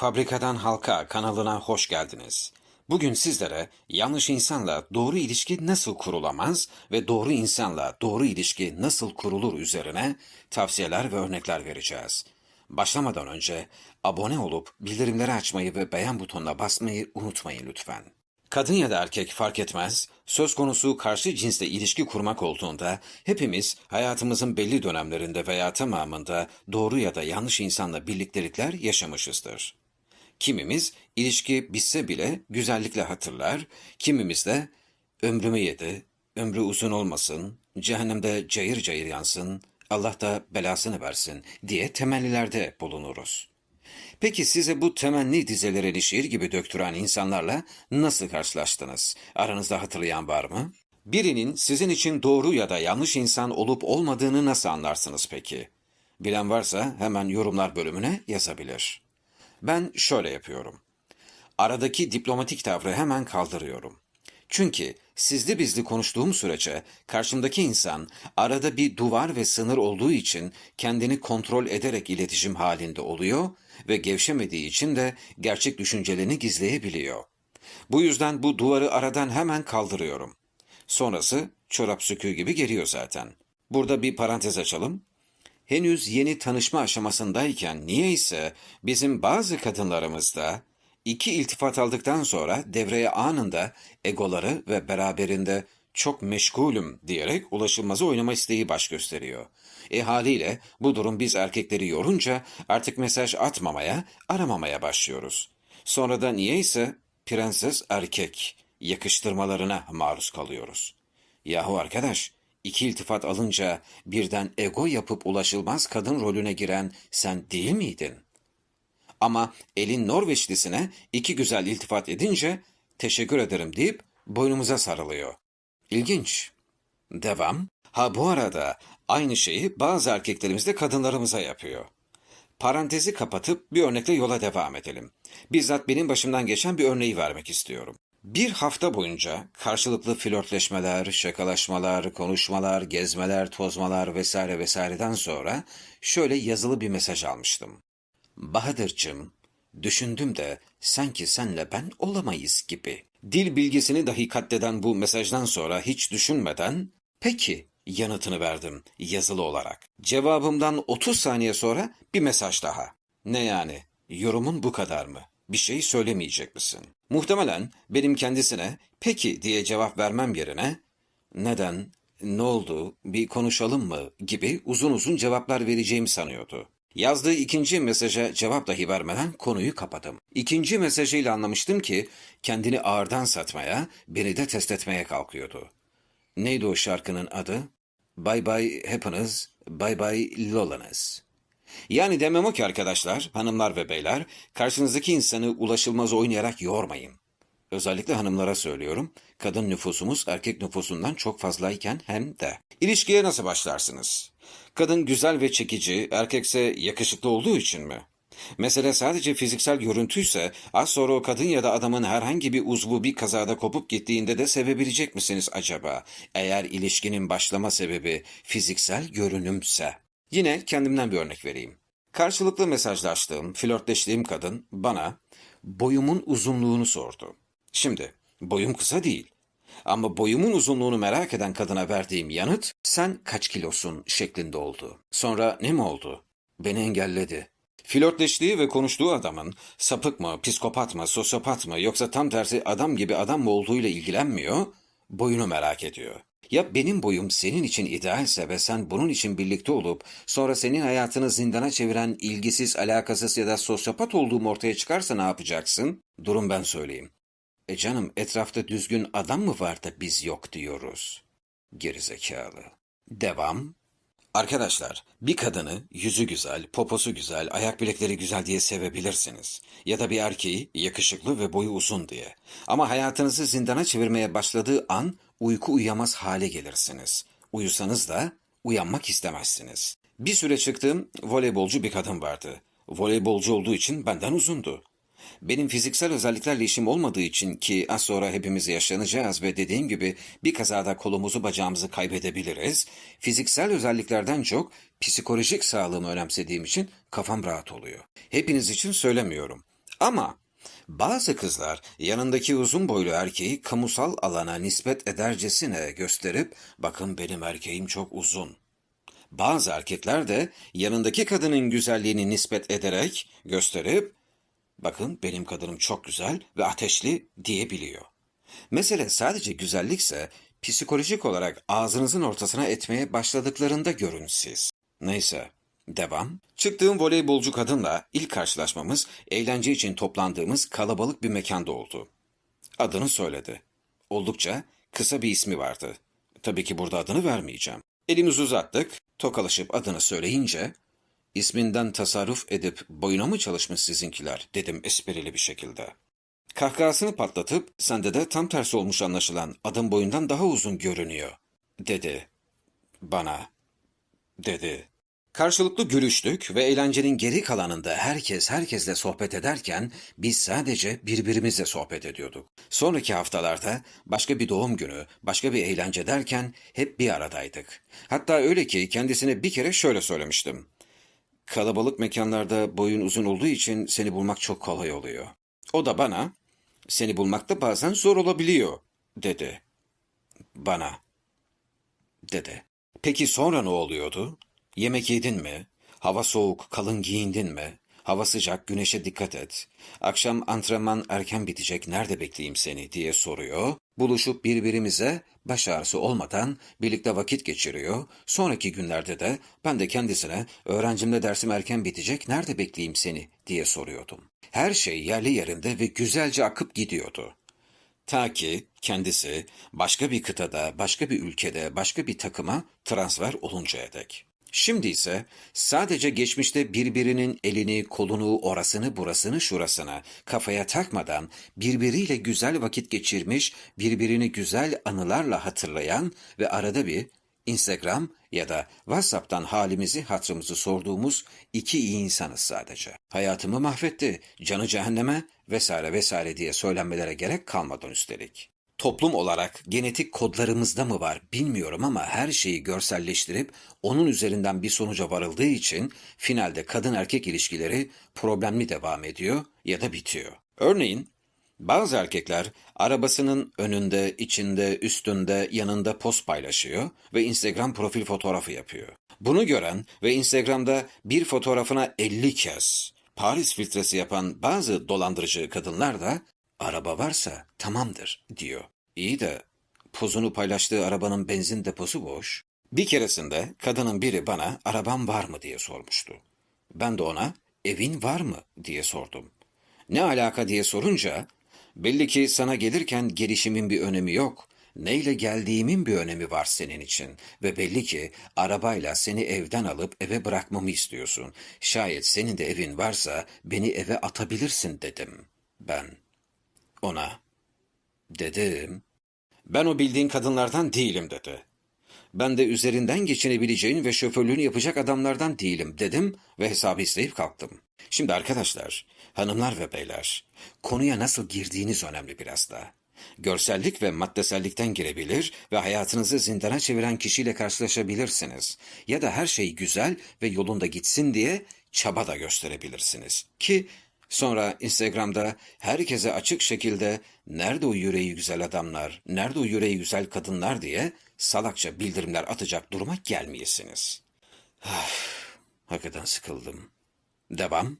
Fabrikadan Halka kanalına hoş geldiniz. Bugün sizlere yanlış insanla doğru ilişki nasıl kurulamaz ve doğru insanla doğru ilişki nasıl kurulur üzerine tavsiyeler ve örnekler vereceğiz. Başlamadan önce abone olup bildirimleri açmayı ve beğen butonuna basmayı unutmayın lütfen. Kadın ya da erkek fark etmez, söz konusu karşı cinsle ilişki kurmak olduğunda hepimiz hayatımızın belli dönemlerinde veya tamamında doğru ya da yanlış insanla birliktelikler yaşamışızdır. Kimimiz ilişki bitse bile güzellikle hatırlar, kimimiz de ömrümü yedi, ömrü uzun olmasın, cehennemde cayır cayır yansın, Allah da belasını versin diye temellilerde bulunuruz. Peki size bu temenni dizelerini şiir gibi döktüren insanlarla nasıl karşılaştınız? Aranızda hatırlayan var mı? Birinin sizin için doğru ya da yanlış insan olup olmadığını nasıl anlarsınız peki? Bilen varsa hemen yorumlar bölümüne yazabilir. Ben şöyle yapıyorum. Aradaki diplomatik tavrı hemen kaldırıyorum. Çünkü sizli bizli konuştuğum sürece karşımdaki insan arada bir duvar ve sınır olduğu için kendini kontrol ederek iletişim halinde oluyor ve gevşemediği için de gerçek düşüncelerini gizleyebiliyor. Bu yüzden bu duvarı aradan hemen kaldırıyorum. Sonrası çorap söküğü gibi geliyor zaten. Burada bir parantez açalım. Henüz yeni tanışma aşamasındayken niyeyse bizim bazı kadınlarımızda iki iltifat aldıktan sonra devreye anında egoları ve beraberinde çok meşgulüm diyerek ulaşılmazı oynama isteği baş gösteriyor. E haliyle bu durum biz erkekleri yorunca artık mesaj atmamaya, aramamaya başlıyoruz. Sonra da niyeyse prenses erkek yakıştırmalarına maruz kalıyoruz. Yahu arkadaş, iki iltifat alınca birden ego yapıp ulaşılmaz kadın rolüne giren sen değil miydin? Ama elin Norveçlisine iki güzel iltifat edince teşekkür ederim deyip boynumuza sarılıyor. İlginç. Devam. Ha bu arada aynı şeyi bazı erkeklerimiz de kadınlarımıza yapıyor. Parantezi kapatıp bir örnekle yola devam edelim. Bizzat benim başımdan geçen bir örneği vermek istiyorum. Bir hafta boyunca karşılıklı flörtleşmeler, şakalaşmalar, konuşmalar, gezmeler, tozmalar vesaire vesaireden sonra şöyle yazılı bir mesaj almıştım. Bahadır'cığım, düşündüm de sanki senle ben olamayız gibi. Dil bilgisini dahi katleden bu mesajdan sonra hiç düşünmeden, peki yanıtını verdim yazılı olarak. Cevabımdan 30 saniye sonra bir mesaj daha. Ne yani? Yorumun bu kadar mı? Bir şey söylemeyecek misin? Muhtemelen benim kendisine peki diye cevap vermem yerine neden, ne oldu, bir konuşalım mı gibi uzun uzun cevaplar vereceğimi sanıyordu. Yazdığı ikinci mesaja cevap dahi vermeden konuyu kapadım. İkinci mesajıyla anlamıştım ki kendini ağırdan satmaya, beni de test etmeye kalkıyordu. Neydi o şarkının adı? Bye bye happiness, bye bye loneliness. Yani demem o ki arkadaşlar, hanımlar ve beyler, karşınızdaki insanı ulaşılmaz oynayarak yormayın. Özellikle hanımlara söylüyorum. Kadın nüfusumuz erkek nüfusundan çok fazlayken hem de. İlişkiye nasıl başlarsınız? Kadın güzel ve çekici, erkekse yakışıklı olduğu için mi? Mesele sadece fiziksel görüntüyse az sonra o kadın ya da adamın herhangi bir uzvu bir kazada kopup gittiğinde de sevebilecek misiniz acaba? Eğer ilişkinin başlama sebebi fiziksel görünümse. Yine kendimden bir örnek vereyim. Karşılıklı mesajlaştığım, flörtleştiğim kadın bana boyumun uzunluğunu sordu. Şimdi boyum kısa değil. Ama boyumun uzunluğunu merak eden kadına verdiğim yanıt sen kaç kilosun şeklinde oldu. Sonra ne mi oldu? Beni engelledi. Flörtleştiği ve konuştuğu adamın sapık mı, psikopat mı, sosyopat mı yoksa tam tersi adam gibi adam mı olduğuyla ilgilenmiyor, boyunu merak ediyor. Ya benim boyum senin için idealse ve sen bunun için birlikte olup sonra senin hayatını zindana çeviren ilgisiz, alakasız ya da sosyopat olduğum ortaya çıkarsa ne yapacaksın? Durum ben söyleyeyim. E canım etrafta düzgün adam mı var da biz yok diyoruz. Gerizekalı. Devam. Arkadaşlar, bir kadını yüzü güzel, poposu güzel, ayak bilekleri güzel diye sevebilirsiniz. Ya da bir erkeği yakışıklı ve boyu uzun diye. Ama hayatınızı zindana çevirmeye başladığı an uyku uyuyamaz hale gelirsiniz. Uyusanız da uyanmak istemezsiniz. Bir süre çıktığım voleybolcu bir kadın vardı. Voleybolcu olduğu için benden uzundu. Benim fiziksel özelliklerle işim olmadığı için ki az sonra hepimiz yaşlanacağız ve dediğim gibi bir kazada kolumuzu bacağımızı kaybedebiliriz. Fiziksel özelliklerden çok psikolojik sağlığımı önemsediğim için kafam rahat oluyor. Hepiniz için söylemiyorum. Ama bazı kızlar yanındaki uzun boylu erkeği kamusal alana nispet edercesine gösterip bakın benim erkeğim çok uzun. Bazı erkekler de yanındaki kadının güzelliğini nispet ederek gösterip bakın benim kadınım çok güzel ve ateşli diyebiliyor. Mesele sadece güzellikse psikolojik olarak ağzınızın ortasına etmeye başladıklarında görün siz. Neyse, devam. Çıktığım voleybolcu kadınla ilk karşılaşmamız eğlence için toplandığımız kalabalık bir mekanda oldu. Adını söyledi. Oldukça kısa bir ismi vardı. Tabii ki burada adını vermeyeceğim. Elimizi uzattık, tokalaşıp adını söyleyince isminden tasarruf edip boyuna mı çalışmış sizinkiler dedim esprili bir şekilde. Kahkahasını patlatıp sende de tam tersi olmuş anlaşılan adım boyundan daha uzun görünüyor dedi. Bana dedi. Karşılıklı gülüştük ve eğlencenin geri kalanında herkes herkesle sohbet ederken biz sadece birbirimizle sohbet ediyorduk. Sonraki haftalarda başka bir doğum günü, başka bir eğlence derken hep bir aradaydık. Hatta öyle ki kendisine bir kere şöyle söylemiştim. Kalabalık mekanlarda boyun uzun olduğu için seni bulmak çok kolay oluyor. O da bana, seni bulmak da bazen zor olabiliyor, dedi. Bana, dedi. Peki sonra ne oluyordu? Yemek yedin mi? Hava soğuk, kalın giyindin mi? Hava sıcak, güneşe dikkat et. Akşam antrenman erken bitecek, nerede bekleyeyim seni diye soruyor. Buluşup birbirimize baş ağrısı olmadan birlikte vakit geçiriyor. Sonraki günlerde de ben de kendisine öğrencimle dersim erken bitecek, nerede bekleyeyim seni diye soruyordum. Her şey yerli yerinde ve güzelce akıp gidiyordu. Ta ki kendisi başka bir kıtada, başka bir ülkede, başka bir takıma transfer oluncaya dek. Şimdi ise sadece geçmişte birbirinin elini, kolunu, orasını, burasını, şurasını kafaya takmadan birbiriyle güzel vakit geçirmiş, birbirini güzel anılarla hatırlayan ve arada bir Instagram ya da WhatsApp'tan halimizi, hatrımızı sorduğumuz iki iyi insanız sadece. Hayatımı mahvetti, canı cehenneme vesaire vesaire diye söylenmelere gerek kalmadan üstelik. Toplum olarak genetik kodlarımızda mı var bilmiyorum ama her şeyi görselleştirip onun üzerinden bir sonuca varıldığı için finalde kadın erkek ilişkileri problemli devam ediyor ya da bitiyor. Örneğin bazı erkekler arabasının önünde, içinde, üstünde, yanında post paylaşıyor ve Instagram profil fotoğrafı yapıyor. Bunu gören ve Instagram'da bir fotoğrafına 50 kez Paris filtresi yapan bazı dolandırıcı kadınlar da araba varsa tamamdır diyor. İyi de pozunu paylaştığı arabanın benzin deposu boş. Bir keresinde kadının biri bana arabam var mı diye sormuştu. Ben de ona evin var mı diye sordum. Ne alaka diye sorunca belli ki sana gelirken gelişimin bir önemi yok. Neyle geldiğimin bir önemi var senin için ve belli ki arabayla seni evden alıp eve bırakmamı istiyorsun. Şayet senin de evin varsa beni eve atabilirsin dedim ben ona. Dedim, ben o bildiğin kadınlardan değilim dedi. Ben de üzerinden geçinebileceğin ve şoförlüğünü yapacak adamlardan değilim dedim ve hesabı isteyip kalktım. Şimdi arkadaşlar, hanımlar ve beyler, konuya nasıl girdiğiniz önemli biraz da. Görsellik ve maddesellikten girebilir ve hayatınızı zindana çeviren kişiyle karşılaşabilirsiniz. Ya da her şey güzel ve yolunda gitsin diye çaba da gösterebilirsiniz. Ki Sonra Instagram'da herkese açık şekilde nerede o yüreği güzel adamlar, nerede o yüreği güzel kadınlar diye salakça bildirimler atacak duruma gelmeyesiniz. Hakikaten sıkıldım. Devam.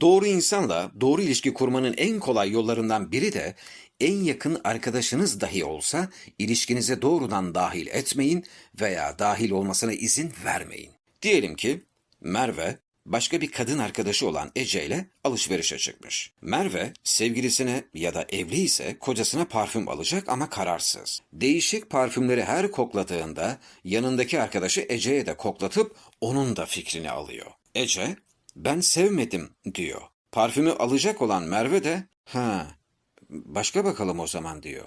Doğru insanla doğru ilişki kurmanın en kolay yollarından biri de en yakın arkadaşınız dahi olsa ilişkinize doğrudan dahil etmeyin veya dahil olmasına izin vermeyin. Diyelim ki Merve başka bir kadın arkadaşı olan Ece ile alışverişe çıkmış. Merve sevgilisine ya da evli ise kocasına parfüm alacak ama kararsız. Değişik parfümleri her kokladığında yanındaki arkadaşı Ece'ye de koklatıp onun da fikrini alıyor. Ece ben sevmedim diyor. Parfümü alacak olan Merve de ha başka bakalım o zaman diyor.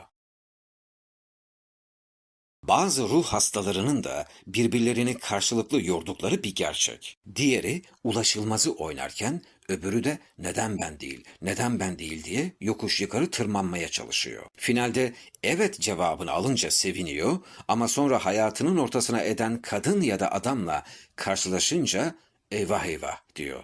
Bazı ruh hastalarının da birbirlerini karşılıklı yordukları bir gerçek. Diğeri ulaşılmazı oynarken öbürü de neden ben değil, neden ben değil diye yokuş yukarı tırmanmaya çalışıyor. Finalde evet cevabını alınca seviniyor ama sonra hayatının ortasına eden kadın ya da adamla karşılaşınca eyvah eyvah diyor.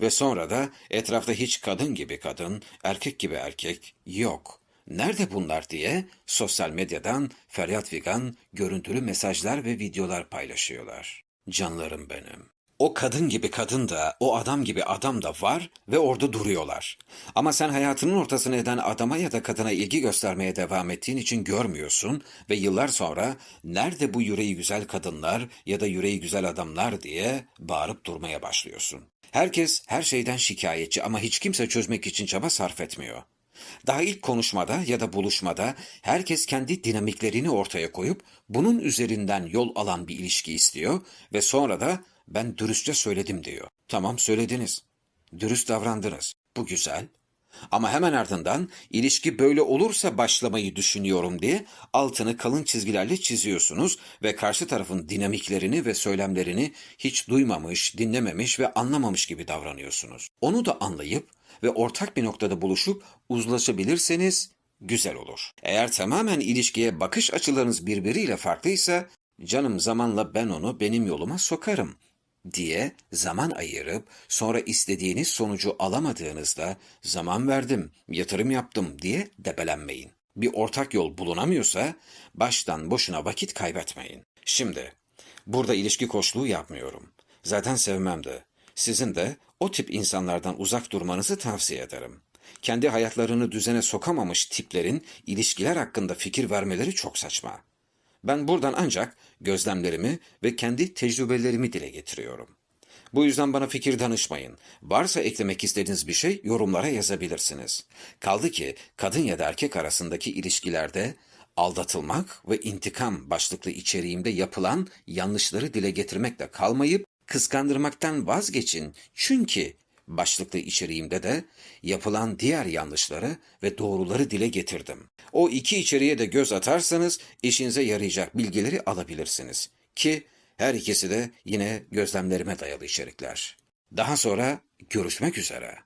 Ve sonra da etrafta hiç kadın gibi kadın, erkek gibi erkek yok. Nerede bunlar diye sosyal medyadan feryat figan görüntülü mesajlar ve videolar paylaşıyorlar. Canlarım benim. O kadın gibi kadın da, o adam gibi adam da var ve orada duruyorlar. Ama sen hayatının ortasını eden adama ya da kadına ilgi göstermeye devam ettiğin için görmüyorsun ve yıllar sonra nerede bu yüreği güzel kadınlar ya da yüreği güzel adamlar diye bağırıp durmaya başlıyorsun. Herkes her şeyden şikayetçi ama hiç kimse çözmek için çaba sarf etmiyor. Daha ilk konuşmada ya da buluşmada herkes kendi dinamiklerini ortaya koyup bunun üzerinden yol alan bir ilişki istiyor ve sonra da ben dürüstçe söyledim diyor. Tamam söylediniz. Dürüst davrandınız. Bu güzel. Ama hemen ardından ilişki böyle olursa başlamayı düşünüyorum diye altını kalın çizgilerle çiziyorsunuz ve karşı tarafın dinamiklerini ve söylemlerini hiç duymamış, dinlememiş ve anlamamış gibi davranıyorsunuz. Onu da anlayıp ve ortak bir noktada buluşup uzlaşabilirseniz güzel olur. Eğer tamamen ilişkiye bakış açılarınız birbiriyle farklıysa canım zamanla ben onu benim yoluma sokarım diye zaman ayırıp sonra istediğiniz sonucu alamadığınızda zaman verdim, yatırım yaptım diye debelenmeyin. Bir ortak yol bulunamıyorsa baştan boşuna vakit kaybetmeyin. Şimdi burada ilişki koçluğu yapmıyorum. Zaten sevmem de. Sizin de o tip insanlardan uzak durmanızı tavsiye ederim. Kendi hayatlarını düzene sokamamış tiplerin ilişkiler hakkında fikir vermeleri çok saçma. Ben buradan ancak gözlemlerimi ve kendi tecrübelerimi dile getiriyorum. Bu yüzden bana fikir danışmayın. Varsa eklemek istediğiniz bir şey yorumlara yazabilirsiniz. Kaldı ki kadın ya da erkek arasındaki ilişkilerde aldatılmak ve intikam başlıklı içeriğimde yapılan yanlışları dile getirmekle kalmayıp kıskandırmaktan vazgeçin. Çünkü başlıklı içeriğimde de yapılan diğer yanlışları ve doğruları dile getirdim. O iki içeriğe de göz atarsanız işinize yarayacak bilgileri alabilirsiniz. Ki her ikisi de yine gözlemlerime dayalı içerikler. Daha sonra görüşmek üzere.